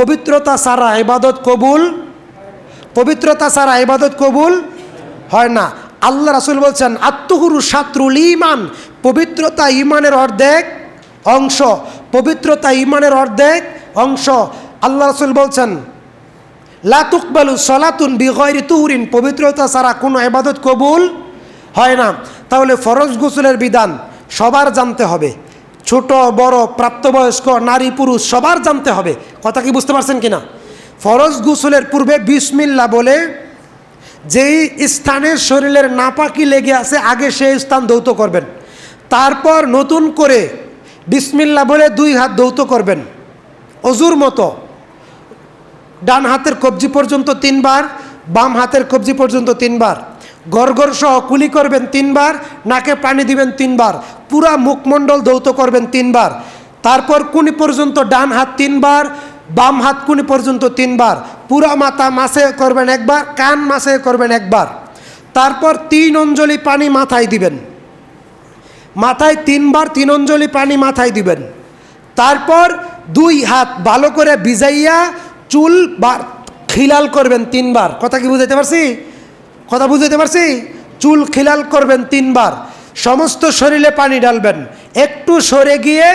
পবিত্রতা ছাড়া ইবাদত কবুল, পবিত্রতা ছাড়া ইবাদত কবুল হয় না। আল্লাহ রাসুল বলছেন আত্মহুরু সাত্রুল ইমান পবিত্রতা ইমানের অর্ধেক অংশ, পবিত্রতা ইমানের অর্ধেক অংশ। আল্লাহ রাসুল বলছেন লাতুকবালু সলাতুন বিগয়রি তুহরিন পবিত্রতা ছাড়া কোনো এবাদত কবুল হয় না। তাহলে ফরজ গোসলের বিধান সবার জানতে হবে। ছোট, বড়, প্রাপ্তবয়স্ক, নারী, পুরুষ, সবার জানতে হবে। কথা কি বুঝতে পারছেন কিনা? ফরজ গোসলের পূর্বে বিসমিল্লা বলে, যেই স্থানে শরীরের নাপাকি লেগে আছে, আগে সেই স্থান দৌত করবেন। তারপর নতুন করে বিসমিল্লা বলে দুই হাত দৌত করবেন। অজুর মতো। ডান হাতের কবজি পর্যন্ত তিনবার, বাম হাতের কবজি পর্যন্ত তিনবার। গড়গড় সহ কুলি করবেন তিনবার, নাকে পানি দিবেন তিনবার। পুরা মুখমণ্ডল দৌত করবেন তিনবার। তারপর কুনি পর্যন্ত ডান হাত তিনবার, বাম হাত কুনি পর্যন্ত তিনবার। পুরা মাথা মাসে করবেন একবার, কান মাসে করবেন একবার। তারপর তিন অঞ্জলি পানি মাথায় দিবেন। মাথায় তিনবার তিন অঞ্জলি পানি মাথায় দিবেন। তারপর দুই হাত ভালো করে ভিজাইয়া চুল বা খিলাল করবেন তিনবার। কথা কি বুঝাইতে পারছি? কথা বুঝাইতে পারছি? চুল খিলাল করবেন তিনবার। সমস্ত শরীরে পানি ডালবেন একটু সরে গিয়ে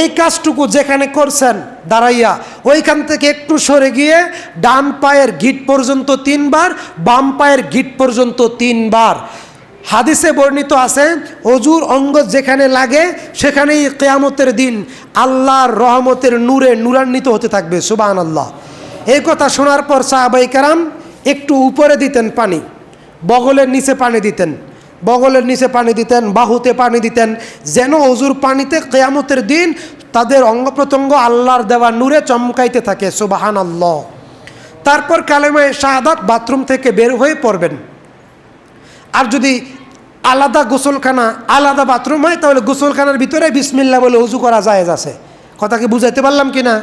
এই কাজটুকু যেখানে করছেন, দাঁড়াইয়া, ওইখান থেকে একটু সরে গিয়ে ডান পায়ের গিট পর্যন্ত তিনবার, বাম পায়ের গিট পর্যন্ত তিনবার। হাদিসে বর্ণিত আছে, অজুর অঙ্গ যেখানে লাগে, সেখানেই কেয়ামতের দিন আল্লাহর রহমতের নূরে নূরান্বিত হতে থাকবে সুবাহ আল্লাহ এই কথা শোনার পর সাহাবাই কারাম একটু উপরে দিতেন পানি, বগলের নিচে পানি দিতেন। বগলের নিচে পানি দিতেন, বাহুতে পানি দিতেন, যেন অজুর পানিতে কেয়ামতের দিন তাদের অঙ্গ প্রত্যঙ্গ আল্লাহর দেওয়া নূরে চমকাইতে থাকে সুবাহান আল্লাহ তারপর কালেমায় শাহাদাত বাথরুম থেকে বের হয়ে পড়বেন। আর যদি আলাদা গোসলখানা, আলাদা বাথরুম হয়, তাহলে গোসলখানার ভিতরে বিসমিল্লা বলে উজু করা জায়েজ আছে। কথা কি বুঝাইতে পারলাম কি না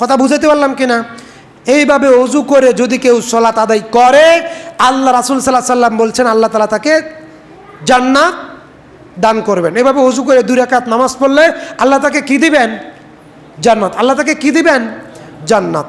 কথা বুঝাইতে পারলাম কি না এইভাবে অজু করে যদি কেউ সলাত আদায় করে, আল্লাহ রাসুল সাল্লাহ সাল্লাম বলছেন, আল্লাহ তালা তাকে জান্নাত দান করবেন। এভাবে অজু করে দুই রাকাত নামাজ পড়লে আল্লাহ তাকে কী দিবেন? জান্নাত। আল্লাহ তাকে কী দিবেন? জান্নাত।